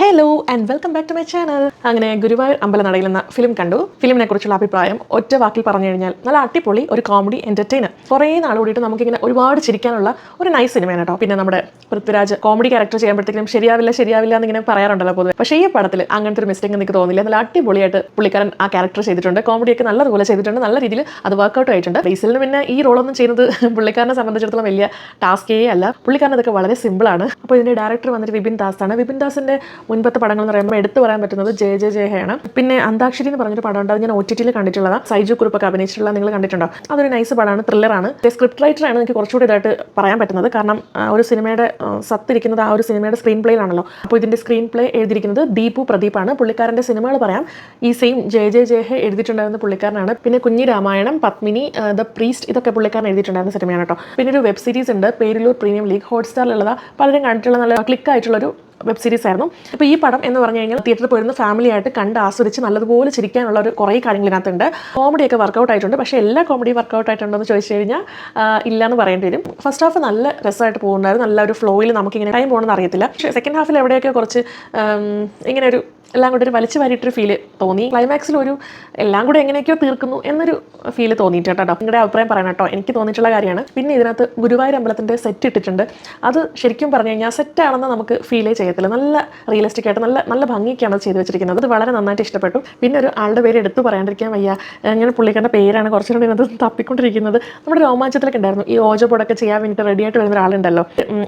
Hello and welcome back to my channel അങ്ങനെ ഗുരുവായൂർ അമ്പലനടയിൽ എന്ന film കണ്ടു. ഫിലിമിനെ കുറിച്ചുള്ള അഭിപ്രായം ഒറ്റ വാക്കിൽ പറഞ്ഞു കഴിഞ്ഞാൽ നല്ല അടിപൊളി ഒരു കോമഡി എന്റർടൈനർ കുറേ നാൾ കൂടിയിട്ട് നമുക്കിങ്ങനെ ഒരുപാട് ചിരിക്കാനുള്ള ഒരു നൈസ് സിനിമയാണ് കേട്ടോ പിന്നെ നമ്മുടെ പൃഥ്വിരാജ് കോമഡി ക്യാരക്ടർ ചെയ്യുമ്പോഴത്തേക്കും ശരിയാവില്ല ശരിയാവില്ല എന്നിങ്ങനെ പറയാറുണ്ടല്ലോ പൊതുവെ. പക്ഷേ ഈ പടത്തിൽ അങ്ങനത്തെ ഒരു മിസ്റ്റേക്ക് എനിക്ക് തോന്നില്ല നല്ല അടിപൊളിയായിട്ട് പുള്ളിക്കാരൻ ആ ക്യാരക്ടർ ചെയ്തിട്ടുണ്ട്. കോമഡിയൊക്കെ നല്ലതുപോലെ ചെയ്തിട്ടുണ്ട്. നല്ല രീതിയിൽ അത് വർക്കൗട്ട് ആയിട്ടുണ്ട്. ബേസിലിന് പിന്നെ ഈ റോളൊന്നും ചെയ്യുന്നത് പുള്ളിക്കാരനെ സംബന്ധിച്ചിടത്തോളം വലിയ ടാസ്കേ അല്ല. പുള്ളിക്കാരൻ അതൊക്കെ വളരെ സിമ്പിളാണ് അപ്പോൾ ഇതിന്റെ ഡയറക്ടർ വന്നിട്ട് വിപിൻ ദാസ് ആണ്. വിപിൻ ദാസിന്റെ മുൻപത്തെ പടങ്ങൾ എന്ന് പറയുമ്പോൾ എടുത്തു പറയാൻ പറ്റുന്നത് ജെ ജെ ആണ് പിന്നെ അന്താക്ഷരി എന്ന് പറഞ്ഞൊരു പടം ഉണ്ട്. അത് ഞാൻ ഒ ടി ടിയിൽ കണ്ടിട്ടുള്ളതാണ് സൈജു കുറുപ്പൊക്കെ അഭിനയിച്ചിട്ടുള്ള നിങ്ങൾ കണ്ടിട്ടുണ്ടോ? അതൊരു നൈസ് പടമാണ്. ത്രില്ലറാണ് സ്ക്രിപ്റ്റ് റൈറ്റർ ആണ് എനിക്ക് കുറച്ചുകൂടി ഇതായിട്ട് പറയാൻ പറ്റുന്നത്. കാരണം ഒരു സിനിമയുടെ സത്തിരിക്കുന്നത് ആ ഒരു സിനിമയുടെ സ്ക്രീൻ പ്ലേയിലാണല്ലോ അപ്പോൾ ഇതിന്റെ സ്ക്രീൻ പ്ലേ എഴുതിയിരിക്കുന്നത് ദീപു പ്രദീപാണ്. പുള്ളിക്കാരന്റെ സിനിമകൾ പറയാം. ഈ സെയിം ജയ ജയ ജയഹെ എഴുതിയിട്ടുണ്ടായിരുന്ന പുള്ളിക്കാരനാണ്. പിന്നെ കുഞ്ഞി രാമായണം പത്മിനി ദ പ്രീസ്റ്റ് ഇതൊക്കെ പുള്ളിക്കാരൻ എഴുതിയിട്ടുണ്ടായിരുന്ന സിനിമയാണ് കേട്ടോ. പിന്നെ ഒരു വെബ് സീരീസ് ഉണ്ട്. പേരിലൂർ പ്രീമിയം ലീഗ് ഹോട്ട്സ്റ്റാറിലുള്ളതാണ് പലരും കണ്ടിട്ടുള്ള നല്ല ക്ലിക്ക് ആയിട്ടുള്ള ഒരു വെബ് സീരീസ് ആയിരുന്നു. അപ്പോൾ ഈ പടം എന്ന് പറഞ്ഞു കഴിഞ്ഞാൽ തിയേറ്ററിൽ പോയിരുന്ന ഫാമിലിയായിട്ട് കണ്ട് ആസ്വദിച്ച് നല്ലതുപോലെ ചിരിക്കാനുള്ള ഒരു കുറേ കാര്യങ്ങൾ ഇതിനകത്തുണ്ട് കോമഡിയൊക്കെ വർക്കൗട്ട് ആയിട്ടുണ്ട്. പക്ഷേ എല്ലാ കോമഡി വർക്കൗട്ട് ആയിട്ടുണ്ടോ എന്ന് ചോദിച്ചു കഴിഞ്ഞാൽ ആ, ഇല്ല എന്ന് പറയേണ്ടി വരും. ഫസ്റ്റ് ഹാഫ് നല്ല രസമായിട്ട് പോകുന്നുണ്ടായിരുന്നു. നല്ല ഒരു ഫ്ലോയിൽ നമുക്കിങ്ങനെ ടൈം പോകണമെന്ന് അറിയത്തില്ല. പക്ഷേ സെക്കൻഡ് ഹാഫിൽ എവിടെയൊക്കെ കുറച്ച് ഇങ്ങനെ ഒരു എല്ലാം കൂടെ ഒരു വലിച്ചു വാരിയിട്ടൊരു ഫീൽ തോന്നി. ക്ലൈമാക്സിൽ ഒരു എല്ലാം കൂടെ എങ്ങനെയൊക്കെയോ തീർക്കുന്നു എന്നൊരു ഫീൽ തോന്നിയിട്ട് കേട്ടോ. നിങ്ങളുടെ അഭിപ്രായം പറയണം കേട്ടോ. എനിക്ക് തോന്നിയിട്ടുള്ള കാര്യമാണ്. പിന്നെ ഇതിനകത്ത് ഗുരുവായൂർ അമ്പലത്തിന്റെ സെറ്റ് ഇട്ടിട്ടുണ്ട്. അത് ശരിക്കും പറഞ്ഞു കഴിഞ്ഞാൽ സെറ്റാണെന്ന് നമുക്ക് ഫീലേ ചെയ്യത്തില്ല. നല്ല റിയലിസ്റ്റിക് ആയിട്ട് നല്ല നല്ല ഭംഗിക്കാണ് അത് ചെയ്തു വെച്ചിരിക്കുന്നത്. അത് വളരെ നന്നായിട്ട് ഇഷ്ടപ്പെട്ടു. പിന്നെ ഒരു ആളുടെ പേര് എടുത്തു പറയാണ്ടിരിക്കാൻ വയ്യ. ഞാൻ പുള്ളിക്കാരന്റെ പേരാണ് കുറച്ചുകൂടി ഇതിനകത്ത് തപ്പിക്കൊണ്ടിരിക്കുന്നത്. നമ്മുടെ രോമാഞ്ചത്തിലൊക്കെ ഉണ്ടായിരുന്നു. ഈ ഓജോ പൊടൊക്കെ ചെയ്യാൻ വേണ്ടിയിട്ട് റെഡി ആയിട്ട് വരുന്ന ഒരാളുണ്ടല്ലോ.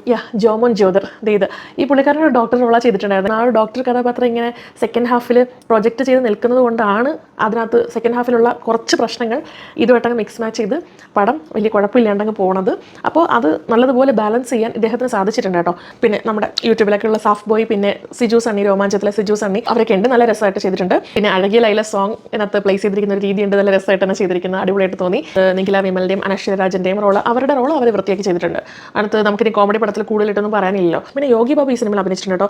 യാ ജോമോൻ ജ്യോതിർ. ഇത്. ഈ പുള്ളിക്കാരൻ ഒരു ഡോക്ടർ റോളാണ് ചെയ്തിട്ടുണ്ടായിരുന്നു. ആ ഒരു ഡോക്ടർ കഥാപാത്രം ഇങ്ങനെ സെക്കൻഡ് ഹാഫിൽ പ്രൊജക്റ്റ് ചെയ്ത് നിൽക്കുന്നത് കൊണ്ടാണ് അതിനകത്ത് സെക്കൻഡ് ഹാഫിലുള്ള കുറച്ച് പ്രശ്നങ്ങൾ ഇതുമായിട്ടങ്ങ് മിക്സ് മാച്ച് ചെയ്ത് പടം വലിയ കുഴപ്പമില്ലാണ്ടങ്ങ് പോണത്. അപ്പോൾ അത് നല്ലതുപോലെ ബാലൻസ് ചെയ്യാൻ ഇദ്ദേഹത്തിന് സാധിച്ചിട്ടുണ്ട് കേട്ടോ. പിന്നെ നമ്മുടെ യൂട്യൂബിലൊക്കെയുള്ള സാഫ് ബോയ് പിന്നെ സിജു സണ്ണി രോമാഞ്ചത്തിലെ സിജു സണ്ണി അവരൊക്കെ ഉണ്ട് നല്ല രസമായിട്ട് ചെയ്തിട്ടുണ്ട്. പിന്നെ അഴകിയ ലൈല സോങ് ഇതിനകത്ത് പ്ലേസ് ചെയ്തിരിക്കുന്ന ഒരു രീതിയുണ്ട് നല്ല രസമായിട്ട് തന്നെ ചെയ്തിരിക്കുന്നത് അടിപൊളിയായിട്ട് തോന്നി. നിഖില വിമലിന്റെയും അനശ്വര രാജന്റെയും റോൾ അവരുടെ റോൾ അവർ വൃത്തിയാക്കി ചെയ്തിട്ടുണ്ട്. അടുത്ത് നമുക്കിനി കോമഡി പടത്തിൽ കൂടുതലിട്ടൊന്നും പറയാനില്ലല്ലോ. പിന്നെ യോഗി ബാബു ഈ സിനിമയിൽ അഭിനയിച്ചിട്ടുണ്ട് കേട്ടോ.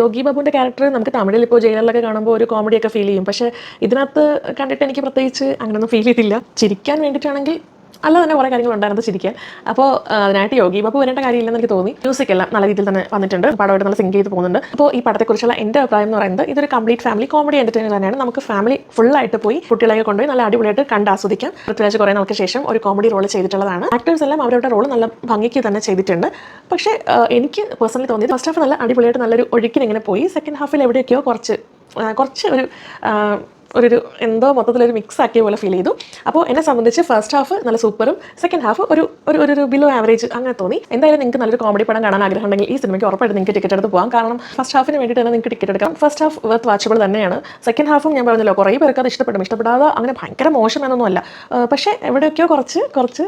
യോഗി ബാബുവിന്റെ ക്യാരക്ടർ നമുക്ക് തമിഴിൽ ഇപ്പോൾ ജയിലറിലൊക്കെ കാണുമ്പോൾ ഒരു കോമഡിയൊക്കെ ഫീൽ ചെയ്യും. പക്ഷേ ഇതിനകത്ത് കണ്ടിട്ട് എനിക്ക് പ്രത്യേകിച്ച് അങ്ങനെയൊന്നും ഫീൽ ചെയ്തില്ല. ചിരിക്കാൻ വേണ്ടിയിട്ടാണെങ്കിൽ അല്ല തന്നെ കുറേ കാര്യങ്ങൾ ഉണ്ടായിരുന്നത് ചിരിക്കാൻ അപ്പോൾ അതിനായിട്ട് യോഗി. ബാബു വരേണ്ട കാര്യമില്ലെന്ന് എനിക്ക് തോന്നി. മ്യൂസിക് എല്ലാം നല്ല രീതിയിൽ തന്നെ വന്നിട്ടുണ്ട്. പടമായിട്ട് നല്ല സിങ്ക് ചെയ്ത് പോകുന്നുണ്ട്. അപ്പോൾ ഈ പടത്തെക്കുറിച്ചുള്ള എന്റെ അഭിപ്രായം എന്ന് പറയുന്നത് ഇതൊരു കംപ്ലീറ്റ് ഫാമിലി കോമഡി എന്റർടൈനർ തന്നെയാണ്. നമുക്ക് ഫാമിലി ഫുള്ളായിട്ട് പോയി കുട്ടികളെ കൊണ്ടുപോയി നല്ല അടിപൊളിയായിട്ട് കണ്ട് ആസ്വദിക്കാം. പൃഥ്വിരാജ് കുറേ നാൾക്ക് ശേഷം ഒരു കോമഡി റോൾ ചെയ്തിട്ടുള്ളതാണ്. ആക്ടേഴ്സ് എല്ലാം അവരുടെ റോൾ നല്ല ഭംഗിക്ക് തന്നെ ചെയ്തിട്ടുണ്ട്. പക്ഷേ എനിക്ക് പേഴ്സണലി തോന്നിയത് ഫസ്റ്റ് ഹാഫ് നല്ല അടിപൊളിയായിട്ട് നല്ലൊരു ഒഴുക്കിനിങ്ങനെ പോയി. സെക്കൻഡ് ഹാഫിൽ എവിടെയൊക്കെയോ കുറച്ച് കുറച്ച് ഒരു ഒരു എന്തോ മൊത്തത്തിലൊരു മിക്സ് ആക്കിയ പോലെ ഫീൽ ചെയ്തു. അപ്പോൾ എന്നെ സംബന്ധിച്ച് ഫസ്റ്റ് ഹാഫ് നല്ല സൂപ്പറും സെക്കൻഡ് ഹാഫ് ഒരു ഒരു ഒരു ബിലോ ആവറേജ് അങ്ങനെ തോന്നി. എന്തായാലും നിങ്ങൾക്ക് നല്ലൊരു കോമഡി പടം കാണാൻ ആഗ്രഹം ഉണ്ടെങ്കിൽ ഈ സിനിമയ്ക്ക് ഉറപ്പായിട്ട് നിങ്ങൾക്ക് ടിക്കറ്റ് എടുത്ത് പോകാം. കാരണം ഫസ്റ്റ് ഹാഫിന് വേണ്ടിയിട്ട് തന്നെ നിങ്ങൾക്ക് ടിക്കറ്റ് എടുക്കാം. ഫസ്റ്റ് ഹാഫ് വർത്ത് വാച്ചബിൾ തന്നെയാണ്. സെക്കൻഡ് ഹാഫും ഞാൻ പറഞ്ഞല്ലോ കുറേ പേർക്ക് അത് ഇഷ്ടപ്പെടും. ഇഷ്ടപ്പെടാതെ അങ്ങനെ ഭയങ്കര മോശം എന്നൊന്നുമല്ല. പക്ഷേ എവിടെയൊക്കെയോ കുറച്ച് കുറച്ച്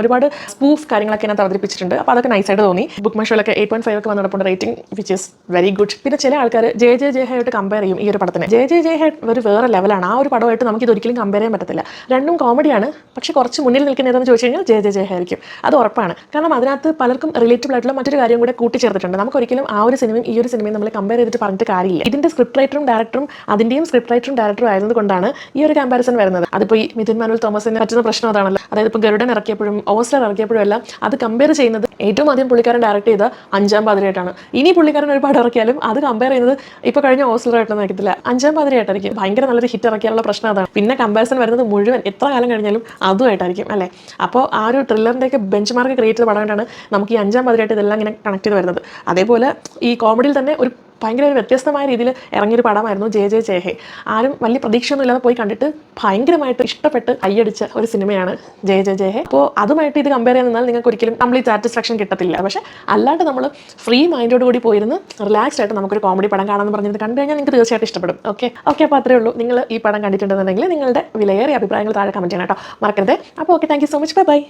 ഒരുപാട് സ്പൂഫ് കാര്യങ്ങളൊക്കെ ഞാൻ അവതരിപ്പിച്ചിട്ടുണ്ട്. അപ്പോൾ അതൊക്കെ നൈസായിട്ട് തോന്നി. ബുക്ക് ഒക്കെ എയ്റ്റ് പോയിന്റ് ഫൈവ് ഒക്കെ വന്നിട്ടുണ്ട് rating which is very good പിന്നെ ചില ആൾക്കാർ ജെ ജെ ജെ ആയിട്ട് കമ്പയർ ചെയ്യും ഈ ഒരു പടത്തിനെ. ജെ ജെ ജെ ഒരു വേറെ ലെവലാണ് ആ ഒരു പടമായിട്ട് നമുക്ക് ഇതൊരിക്കലും കമ്പയർ ചെയ്യാൻ പറ്റത്തില്ല. രണ്ടും കോമഡിയാണ് പക്ഷെ കുറച്ച് മുന്നിൽ നിൽക്കുന്ന ഏതെന്ന് ചോദിച്ചു കഴിഞ്ഞാൽ ജെ ജെ ജെ ആയിരിക്കും അത് ഉറപ്പാണ്. കാരണം അതിനകത്ത് പലർക്കും റിലേറ്റബിൾ ആയിട്ടുള്ള മറ്റൊരു കാര്യം കൂടെ കൂട്ടിച്ചേർത്തിട്ടുണ്ട്. നമുക്ക് ഒരിക്കലും ആ ഒരു സിനിമയും ഈ ഒരു സിനിമയും നമ്മൾ കമ്പയർ ചെയ്തിട്ട് പറഞ്ഞിട്ട് കാര്യമില്ല. ഇതിന്റെ സ്ക്രിപ്റ്റ് റൈറ്ററും ഡയറക്ടറും അതിന്റെയും സ്ക്രിപ്റ്റ് റൈറ്ററും ഡയറക്ടറും ആയതുകൊണ്ടാണ് ഈ ഒരു കമ്പാരിസൺ വരുന്നത്. അതിപ്പോ ഈ മിഥുൻ മാനുവൽ തോമസിന് പറ്റുന്ന പ്രശ്നം അതാണല്ലോ. അതായത് ഇപ്പോൾ ഗരുഡൻ ഇറക്കിയപ്പോഴും ഓസ്ലർ ഇറക്കിയപ്പോഴും എല്ലാം അത് കമ്പയർ ചെയ്യുന്നത് ഏറ്റവും ആദ്യം പുള്ളിക്കാരൻ ഡയറക്ട് ചെയ്ത അഞ്ചാം പാതിരയായിട്ടാണ്. ഇനി പുള്ളിക്കാരൻ ഒരു പടം ഇറക്കിയാലും അത് കമ്പയർ ചെയ്യുന്നത് ഇപ്പോൾ കഴിഞ്ഞ ഓസ്ലർ ആയിട്ടൊന്നും ആയിരിക്കത്തില്ല അഞ്ചാം പാതിരയായിട്ടായിരിക്കും. ഭയങ്കര നല്ലൊരു ഹിറ്റ് ഇറക്കിയാലുള്ള പ്രശ്നം അതാണ്. പിന്നെ കമ്പാരിസൺ വരുന്നത് മുഴുവൻ എത്ര കാലം കഴിഞ്ഞാലും അതുമായിട്ടായിരിക്കും അല്ലേ? അപ്പോൾ ആ ഒരു ത്രില്ലറിന്റെയൊക്കെ ബെഞ്ച് മാർക്ക് ക്രിയേറ്റ് ചെയ്ത പടമായിട്ടാണ് നമുക്ക് ഈ അഞ്ചാം പാതിരയായിട്ട് ഇതെല്ലാം ഇങ്ങനെ കണക്ട് ചെയ്ത് വരുന്നത്. അതേപോലെ ഈ കോമഡിയിൽ തന്നെ ഒരു ഭയങ്കര ഒരു വ്യത്യസ്തമായ രീതിയിൽ ഇറങ്ങിയൊരു പടമായിരുന്നു ജെ ജെ ജയഹെ. ആരും വലിയ പ്രതീക്ഷയൊന്നും ഇല്ലാതെ പോയി കണ്ടിട്ട് ഭയങ്കരമായിട്ട് ഇഷ്ടപ്പെട്ട് കൈയടിച്ച ഒരു സിനിമയാണ് ജെ ജെ ജയഹെ. അപ്പോൾ അതുമായിട്ട് ഇത് കമ്പയർ ചെയ്യാൻ നിന്നാൽ നിങ്ങൾക്ക് ഒരിക്കലും കംപ്ലീറ്റ് സാറ്റിസ്ഫാക്ഷൻ കിട്ടത്തില്ല. പക്ഷേ അല്ലാണ്ട് നമ്മൾ ഫ്രീ മൈൻഡോട് കൂടി പോയിരുന്ന് റിലാക്സ്ഡ് ആയിട്ട് നമുക്കൊരു കോമഡി പടം കാണാമെന്ന് പറഞ്ഞിട്ട് കണ്ടു കഴിഞ്ഞാൽ നിങ്ങൾക്ക് തീർച്ചയായിട്ടും ഇഷ്ടപ്പെടും. ഓക്കെ ഓക്കെ അപ്പോൾ അത്രേ ഉള്ളൂ. നിങ്ങൾ ഈ പടം കണ്ടിട്ടുണ്ടെന്നുണ്ടെങ്കിൽ നിങ്ങളുടെ വിലയേറിയ അഭിപ്രായങ്ങൾ താഴെ കമന്റ് ചെയ്യണം കേട്ടോ. മറക്കരുത്. അപ്പോൾ okay thank so much bye bye